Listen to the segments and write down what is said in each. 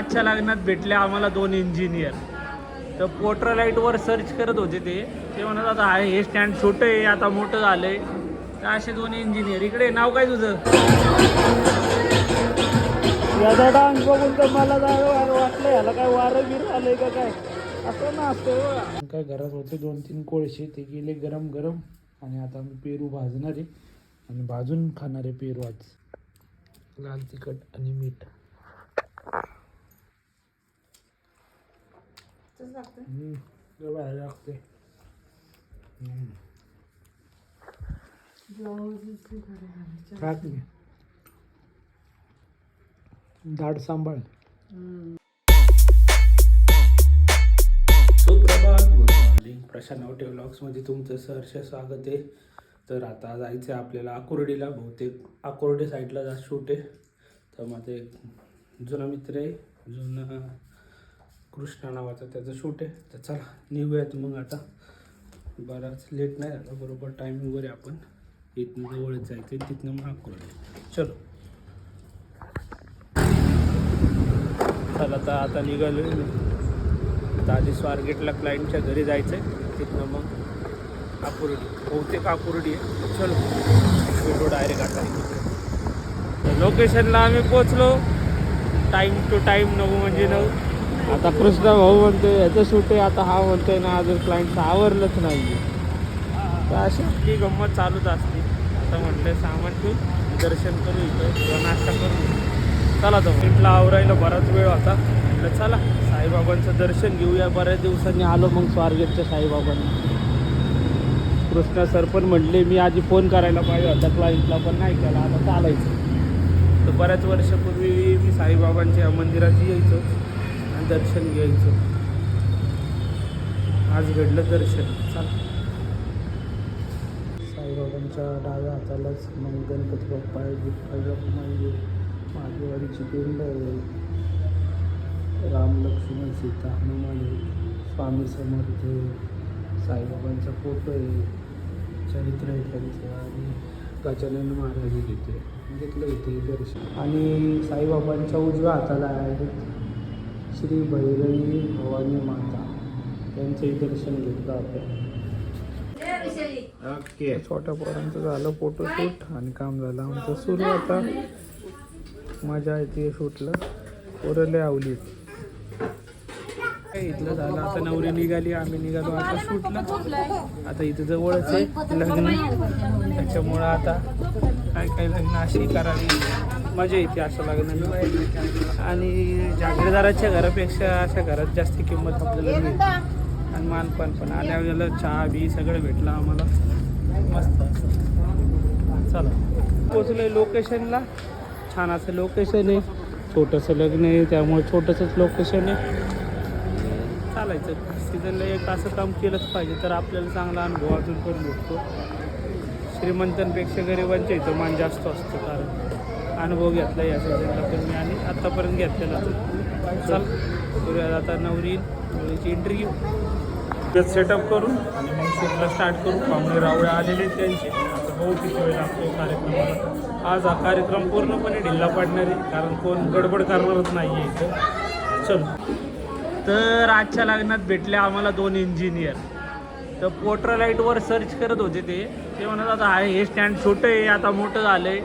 आजच्या लग्नात भेटले आम्हाला दोन इंजिनियर तर पोर्ट्रलाईटवर सर्च करत होते ते. ते म्हणत आता आहे हे स्टँड छोटं आहे आता मोठं झालंय. तर असे दोन इंजिनियर इकडे नाव काय तुझं? याचा डान्स बघून तर मला वाटलं याला काय वारं बिर आलंय का काय? असं ना असतं काय घरात होते दोन तीन कोळशे ते गेले गरम गरम. आणि आता आम्ही पेरू भाजणार आहे. आणि भाजून खाणार आहे पेरू आज. लाल तिखट आणि मीठ. हम्म, लय भारी लागते हम्म. खा की. दाढ सांभाळ सुप्रभात गुड मॉर्निंग. प्रशांत नावटे व्लॉग्समध्ये तुमचं सहर्ष स्वागत आहे. तर आता जायचं आहे आपल्याला आकुर्डीला बहुतेक आकुर्डी साईडला जा शूट आहे. तर माझं एक जुना मित्र आहे जुना कृष्णा नावाचा त्याचं शूट आहे. तर चला निघूयात मग आता. बराच लेट नाही झाला बरोबर टायमिंगवर आहे आपण. इथनं जवळच जायचं आहे तिथनं मग आकुर्डी चलो. चला तर आता निघालो आता आधी स्वारगेटला क्लायंटच्या घरी जायचं आहे तिथनं मग आकुर्डी बहुतेक आकुर्डी आहे. चलो. भेटू डायरेक्ट आता लोकेशनला आम्ही पोचलो टाईम टू टाईम नऊ म्हणजे नऊ. आता कृष्णा भाऊ म्हणतोय याचं शूट आहे आता हा म्हणतोय ना अजून क्लायंटचं आवरलंच नाही तर अशी. आपली गंमत चालूच असते. आता म्हटलं सामान ठेवू दर्शन करू इथं किंवा नाश्ता करू. चला तर इथला आवरायला बराच वेळ होता. म्हटलं चला साईबाबांचं दर्शन घेऊया बऱ्याच दिवसांनी आलो मग स्वारगेटच्या साईबाबांना. कृष्णा सर पण म्हणले मी आधी फोन करायला पाहिजे होता क्लायंटला पण नाही केला आता चालायचं. तर बऱ्याच वर्षापूर्वी मी साईबाबांच्या मंदिरात यायचो. दर्शन घ्यायचं. आज घडलं दर्शन. चाल. साईबाबांच्या डाव्या हातालाच मग गणपती बाप्पा आहे विठ्ठल आहे मागेवाडीची पिंड आहे. राम लक्ष्मण सीता हनुमान आहे. स्वामी समर्थ आहे. साईबाबांचा फोटो आहे. चरित्र आहे त्यांचं आणि गजानन महाराज तिथे घेतलं इथे दर्शन. आणि साईबाबांच्या उजव्या हाताला आहे. श्री भैरवी भवानी माता. त्यांचंही दर्शन घेतलं आपण. ओके. छोट्या पोरांचं झालं फोटोशूट आणि काम झालं. आमचं सुरू आता. मजा येते शूटला. पोरं लय आवली. इथलं झालं? आता नवरी निघाली आम्ही निघालो. आता शूटला. आता इथं जवळच आहे लग्न. त्याच्यामुळं आता काय काय लग्न अशी करावी. मजा येते अशा लग्नाने आणि जागीरदाराच्या घरापेक्षा अशा घरात जास्त किंमत आपल्याला मिळते. आणि मानपान पण आणि आपल्याला चहा बी सगळं भेटलं आम्हाला. मस्त. चला. पोचलोय लोकेशनला छान असं लोकेशन आहे. छोटंसं लग्न आहे त्यामुळे छोटंसंच लोकेशन आहे. चालायचं. सीझनला एक असं काम केलंच पाहिजे तर आपल्याला चांगला अनुभव अजून पण भेटतो. श्रीमंतांपेक्षा गरिबांच्या इथं मान जास्त असतो कारण अनुभव घेतला या सीझनला पण मी आणि आत्तापर्यंत घेतलेला चल करूया आता नवरी नवरीची इंटरव्ह्यू सेटअप करू आणि मग शूटला स्टार्ट करू. पाहुणे रावळे आलेले त्यांचे. आता किती वेळ लागतो कार्यक्रमाला. आज हा कार्यक्रम पूर्णपणे ढिल्ला पाडणार आहे. कारण कोण गडबड करणारच नाही आहे इथं. चल. तर आजच्या लग्नात भेटले आम्हाला दोन इंजिनियर तर पोर्ट्रलाईटवर सर्च करत होते ते. ते म्हणत आता आहे हे स्टँड छोटं आहे. आता मोठं झालं आहे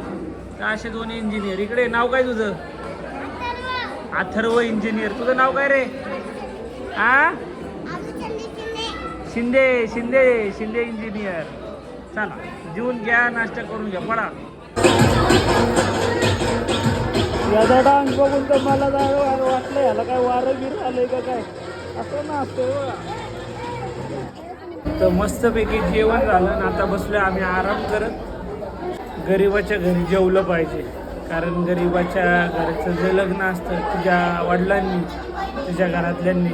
तर असे दोन इंजिनियर इकडे नाव काय तुझं? अथर्व इंजिनियर तुझं नाव काय रे? आ? शिंदे शिंदे शिंदे इंजिनियर चला जेवून घ्या नाश्ता करून घ्या पडा याचा डान्स बघून तर मला वाटलं याला काय वारं बिर आलंय का काय? असं ना असतं तर मस्तपैकी जेवण झालं आणि आता बसलोय आम्ही आराम करत. गरिबाच्या घरी जेवलं पाहिजे. कारण गरिबाच्या घराचं जे लग्न असतं तुझ्या वडिलांनी तुझ्या घरातल्यांनी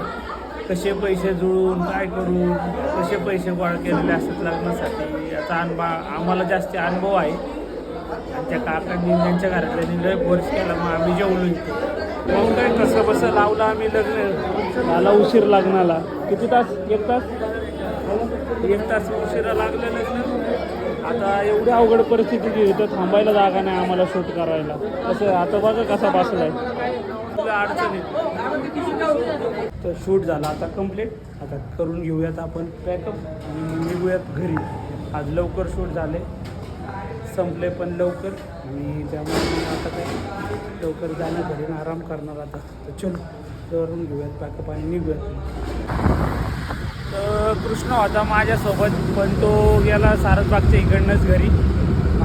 कसे पैसे जुळून काय करून कसे पैसे गोळा केलेले असतात लग्नासाठी याचा अनुभव आम्हाला जास्त अनुभव आहे. आणि त्या काकांनी त्यांच्या घरातल्यांनी लय फोर्स केला मग आम्ही जेवलो इथे. मग काय कसं बसं लावलं आम्ही लग्न? झाला उशीर लग्नाला. किती तास? एक तास? एक तास उशिरा लागलं लग्न. आता एवढ्या अवघड परिस्थिती की इथं थांबायला जागा नाही आम्हाला शूट करायला. असं आता बघा कसा बसलाय. अडचणी तर शूट झाला. आता कंप्लीट आता करून घेऊयात आपण पॅकअप आणि निघूयात घरी. आज लवकर शूट झाले. संपले पण लवकर. आणि त्यामुळे आता काय लवकर जाणं घरी आराम करणार आता. तर चलो करून घेऊयात पॅकअप आणि निघूयात. तर कृष्ण होता माझ्यासोबत पण तो गेला सारसबागच्या इकडनंच घरी.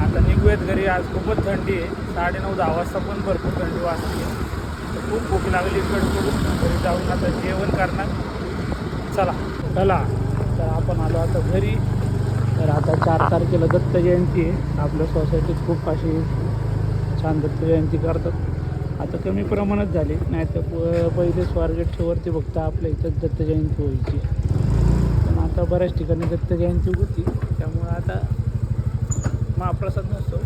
आता निघूयात घरी. आज खूपच थंडी आहे. साडेनऊ दहा वाजता पण भरपूर थंडी वाजते. तर खूप भूक लागली कडकडून घरी जाऊन आता जेवण करणार. चला. चला. तर आपण आलो आता घरी. तर आता चार तारखेला दत्त जयंती आहे. आपल्या सोसायटीत खूप अशी छान दत्त जयंती करतात. आता कमी प्रमाणात झाली. नाही तर प पहिले स्वारगेटच्या वरती फक्त आपल्या इथंच दत्त जयंती व्हायची. आता बऱ्याच ठिकाणी दत्त जयंती होती. त्यामुळे आता महाप्रसाद नसतो.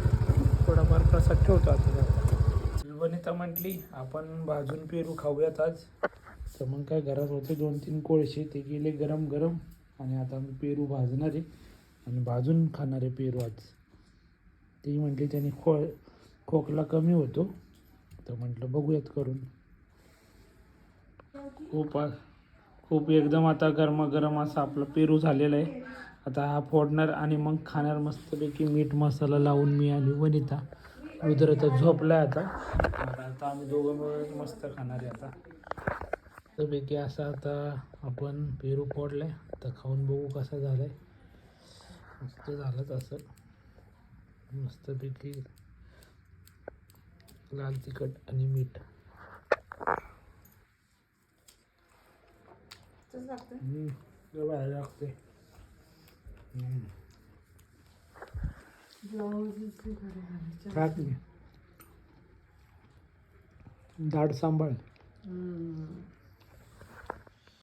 थोडाफार प्रसाद ठेवतो आता वनिता म्हटली आपण भाजून पेरू खाऊयात आज. तर मग काय घरात होते दोन तीन कोळशे ते गेले गरम गरम. आणि आता मी पेरू भाजणार आहे. आणि भाजून खाणार आहे पेरू आज. ती म्हटली त्याने खो खोकला कमी होतो. तर म्हटलं बघूयात करून. खूप खूप एकदम आता गरमागरम असा आपला पेरू झालेला आहे. आता हा फोडणार आणि मग खाणार मस्तपैकी मीठ मसाला लावून मी आणि वनिता. रुद्र तर झोपला आहे आता आता आम्ही दोघं मिळून मस्त खाणार आहे आता. मस्तपैकी असा आता आपण पेरू फोडलाय. आता खाऊन बघू कसा आहे मस्त झालंच असं मस्तपैकी लाल तिखट आणि मीठ. हम्म, लय भारी लागते हम्म. टाक मी दाढ सांभाळ